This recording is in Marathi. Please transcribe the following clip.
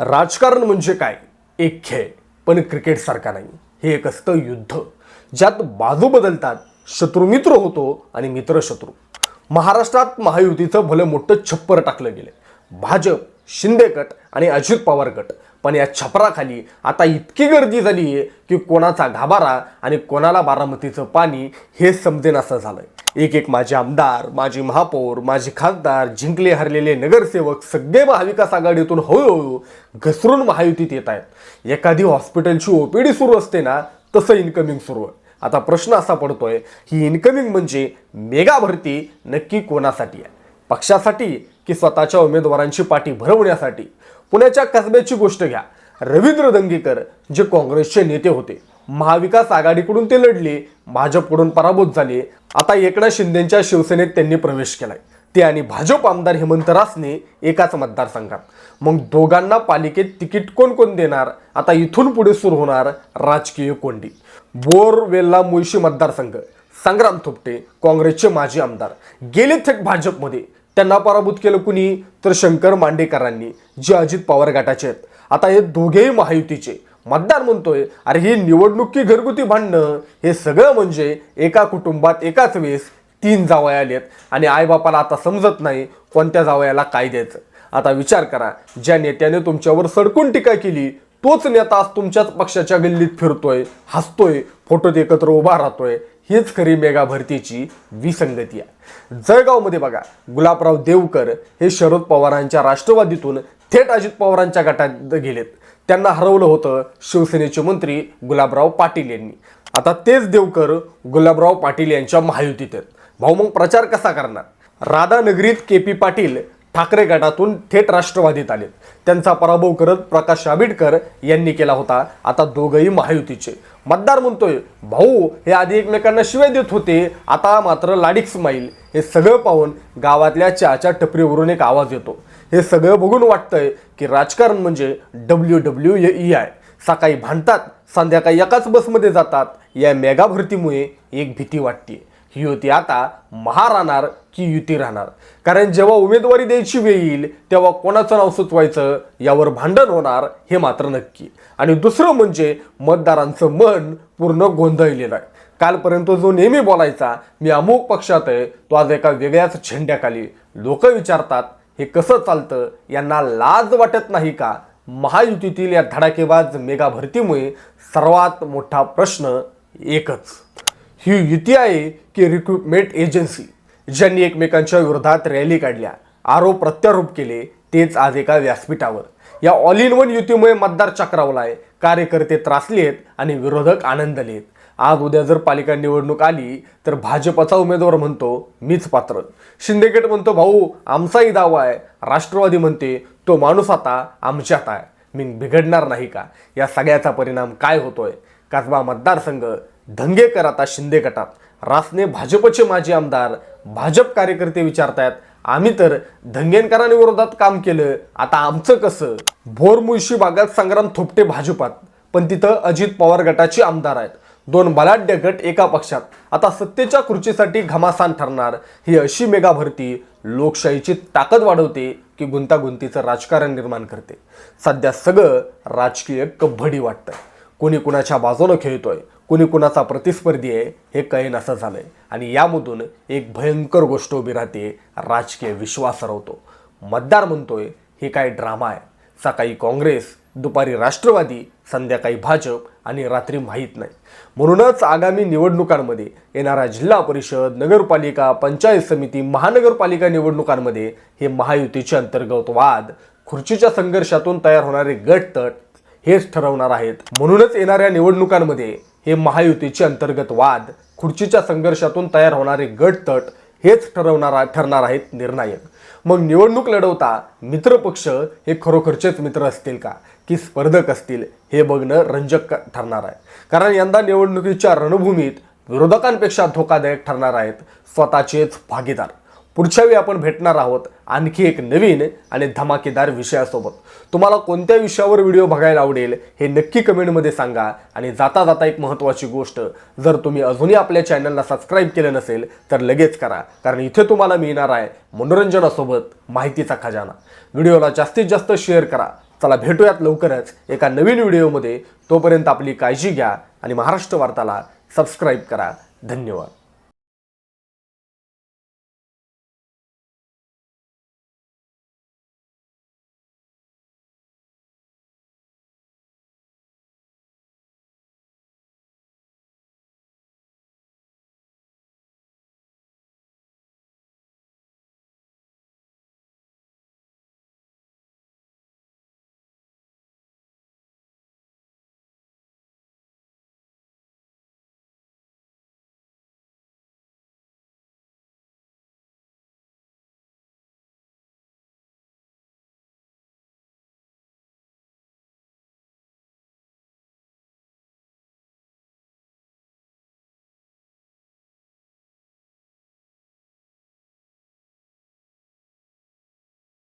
राजकारण म्हणजे काय? एक खेळ. पण क्रिकेटसारखा नाही. हे एक असतं युद्ध. ज्यात बाजू बदलतात शत्रुमित्र होतो आणि मित्र शत्रू. महाराष्ट्रात महायुतीचं भलं मोठं छप्पर टाकलं गेलं भाजप शिंदे गट आणि अजित पवार गट. पण या छपराखाली आता इतकी गर्दी झाली आहे की कोणाचा घाबारा आणि कोणाला बारामतीचं पाणी हे समजेनासं आहे एक एक माझे आमदार माजी महापौर माझे खासदार जिंकले हरलेले नगरसेवक सगळे महाविकास आघाडीतून हळूहळू घसरून महायुतीत येत आहेत. एखादी हॉस्पिटलची ओपीडी सुरू असते ना तसं इन्कमिंग सुरू आहे. आता प्रश्न असा पडतोय ही इन्कमिंग म्हणजे मेगा भरती नक्की कोणासाठी आहे? पक्षासाठी की स्वतःच्या उमेदवारांची पाठी भरवण्यासाठी? पुण्याच्या कसब्याची गोष्ट घ्या. रवींद्र दंगेकर जे काँग्रेसचे नेते होते महाविकास आघाडीकडून ते लढले भाजपकडून पराभूत झाले. आता एकनाथ शिंदेच्या शिवसेनेत त्यांनी प्रवेश केलाय. ते आणि भाजप आमदार हेमंत रासने एकाच मतदारसंघात. मग दोघांना पालिकेत तिकीट कोण कोण देणार? आता इथून पुढे सुरू होणार राजकीय कोंडी. बोरवेल्ला मुळशी मतदारसंघ. संग्राम थोपटे काँग्रेसचे माजी आमदार. गेले थेट भाजपमध्ये. त्यांना पराभूत केलं कुणी? तर शंकर मांडेकरांनी जे अजित पवार गटाचे आहेत. आता हे दोघेही महायुतीचे. मतदार म्हणतोय अरे ही निवडणुकी घरगुती भांडणं हे सगळं म्हणजे एका कुटुंबात एकाच वेळेस तीन जावया आलेत आणि आईबापाला आता समजत नाही कोणत्या जावयाला काय द्यायचं. आता विचार करा ज्या नेत्याने तुमच्यावर सडकून टीका केली तोच नेता आज तुमच्याच पक्षाच्या गल्लीत फिरतोय हसतोय फोटोत एकत्र उभा राहतोय हीच खरी मेगा भरतीची विसंगती आहे. जळगावमध्ये बघा गुलाबराव देवकर हे शरद पवारांच्या राष्ट्रवादीतून थेट अजित पवारांच्या गटात गेलेत. त्यांना हरवलं होतं शिवसेनेचे मंत्री गुलाबराव पाटील यांनी. आता तेच देवकर गुलाबराव पाटील यांच्या महायुतीत आहेत. भाऊ मग प्रचार कसा करणार? राधानगरीत के पी पाटील ठाकरे गटातून थेट राष्ट्रवादीत आलेत. त्यांचा पराभव करत प्रकाश आंबेडकर यांनी केला होता. आता दोघंही महायुतीचे. मतदार म्हणतोय भाऊ हे आधी एकमेकांना शिवाय देत होते. आता मात्र लाडिक स्माईल. हे सगळं पाहून गावातल्या चहाच्या टपरीवरून एक आवाज येतो. हे सगळं बघून वाटतंय की राजकारण म्हणजे डब्ल्यू डब्ल्यू ई आय सकाळी भांडतात संध्याकाळी एकाच बसमध्ये जातात. या मेगा भरतीमुळे एक भीती वाटते. ही युती आता महा राहणार की युती राहणार. कारण जेव्हा उमेदवारी द्यायची वेळ येईल तेव्हा कोणाचं नाव सुचवायचं यावर भांडण होणार हे मात्र नक्की. आणि दुसरं म्हणजे मतदारांचं मन पूर्ण गोंधळलेलं आहे. कालपर्यंत जो नेहमी बोलायचा मी अमुक पक्षात आहे तो आज एका वेगळ्याच झेंड्याखाली. लोक विचारतात हे कसं चालतं यांना लाज वाटत नाही का? महायुतीतील या धडाकेबाज मेगा भरतीमुळे सर्वात मोठा प्रश्न एकच. ही युती आहे की रिक्रुटमेंट एजन्सी ज्यांनी एकमेकांच्या विरोधात रॅली काढल्या आरोप प्रत्यारोप केले तेच आज एका व्यासपीठावर. या ऑल इन वन युतीमुळे मतदार चक्रावला आहे कार्यकर्ते त्रासले आहेत आणि विरोधक आनंदले आहेत आज उद्या जर पालिका निवडणूक आली तर भाजपचा उमेदवार म्हणतो मीच पात्र. शिंदेगट म्हणतो भाऊ आमचाही दावा आहे. राष्ट्रवादी म्हणते तो माणूस आता आमच्यात आहे. मी बिघडणार नाही का? या सगळ्याचा परिणाम काय होतोय? कसबा मतदारसंघ धंगेकर आता शिंदे गटात रासने भाजपचे माजी आमदार भाजप कार्यकर्ते विचारतायत आम्ही तर धंगेनकरांविरोधात काम केलं. आता आमचं कसं? भोर मुळशी भागात संग्राम थोपटे भाजपात. पण तिथं अजित पवार गटाचे आमदार आहेत. दोन बलाढ्य गट एका पक्षात. आता सत्तेच्या खुर्चीसाठी घमासान ठरणार. ही अशी मेगा भरती लोकशाहीची ताकद वाढवते की गुंतागुंतीचं राजकारण निर्माण करते. सध्या सगळं राजकीय कब्बडी वाटतंय. कोणी कुणाच्या बाजूनं खेळतोय कोणी कुणाचा प्रतिस्पर्धी आहे हे कळेन असं झालंय. आणि यामधून एक भयंकर गोष्ट उभी राहते राजकीय विश्वास हरवतो. मतदार म्हणतोय हे काय ड्रामा आहे. सकाळी काँग्रेस दुपारी राष्ट्रवादी संध्याकाळी भाजप आणि रात्री माहीत नाही. म्हणूनच आगामी निवडणुकांमध्ये येणाऱ्या जिल्हा परिषद नगरपालिका पंचायत समिती महानगरपालिका निवडणुकांमध्ये हे महायुतीचे अंतर्गत वाद खुर्चीच्या संघर्षातून तयार होणारे गट तट हेच ठरवणार आहेत. म्हणूनच येणाऱ्या निवडणुकांमध्ये हे महायुतीचे अंतर्गत वाद खुर्चीच्या संघर्षातून तयार होणारे गट तट हेच ठरवणार ठरणार आहेत निर्णायक. मग निवडणूक लढवता मित्रपक्ष हे खरोखरचेच मित्र असतील का? की स्पर्धक असतील? हे बघणं रंजक ठरणार आहे. कारण यंदा निवडणुकीच्या रणभूमीत विरोधकांपेक्षा धोकादायक ठरणार आहेत स्वतःचेच भागीदार. पुढच्या वेळी आपण भेटणार आहोत आणखी एक नवीन आणि धमाकेदार विषयासोबत. तुम्हाला कोणत्या विषयावर व्हिडिओ बघायला आवडेल हे नक्की कमेंटमध्ये सांगा आणि जाता जाता एक महत्त्वाची गोष्ट जर तुम्ही अजूनही आपल्या चॅनलला सबस्क्राईब केलं नसेल तर लगेच करा. कारण इथे तुम्हाला मिळणार आहे मनोरंजनासोबत माहितीचा खजाना. व्हिडिओला जास्तीत जास्त शेअर करा. चला भेटूयात लवकरच एका नवीन व्हिडिओमध्ये. तोपर्यंत आपली काळजी घ्या आणि महाराष्ट्र वार्ताला सबस्क्राईब करा. धन्यवाद.